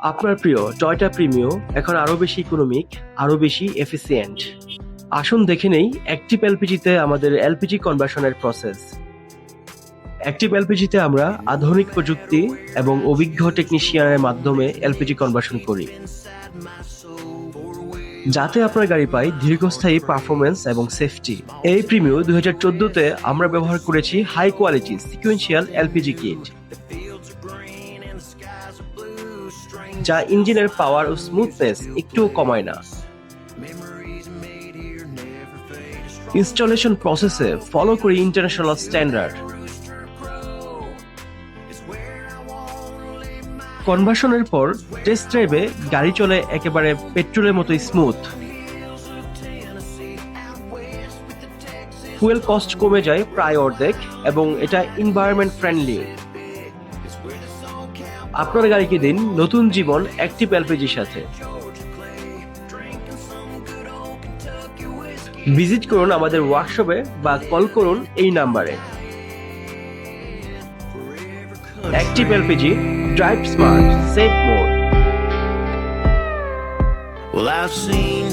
আপনার প্রিয় Toyota Premio, এখন আরও বেশি ইকোনমিক আরও বেশি এফিসিয়েন্ট আসুন দেখে নেই অ্যাক্টিভ এলপিজিতে আমাদের এলপিজি কনভার্সনের প্রসেস অ্যাক্টিভ এলপিজিতে আমরা আধুনিক প্রযুক্তি এবং অভিজ্ঞ টেকনিশিয়ানের মাধ্যমে এলপিজি কনভার্সন করি। যাতে আপনার গাড়ি পায় দীর্ঘস্থায়ী পারফরমেন্স এবং সেফটি এই প্রিমিও দুই হাজার চোদ্দতে আমরা ব্যবহার করেছি high quality sequential LPG kit যা ইঞ্জিনের পাওয়ার ও স্মুথনেস একটুও কমায় না। ইনস্টলেশন প্রসেসে ফলো করি ইন্টারন্যাশনাল স্ট্যান্ডার্ড কনভার্সনের পর টেস্ট ড্রাইভে গাড়ি চলে একেবারে পেট্রোলের মতো স্মুথ ফুয়েল কস্ট কমে যায় প্রায় অর্ধেক এবং এটা এনভায়রনমেন্ট ফ্রেন্ডলি আপনার গাড়িকে দিন? নতুন জীবন অ্যাক্টিভ এলপিজির সাথে। ভিজিট করুন আমাদের ওয়ার্কশপে বা কল করুন এই নাম্বারে active LPG drive smart save more Well, I've seen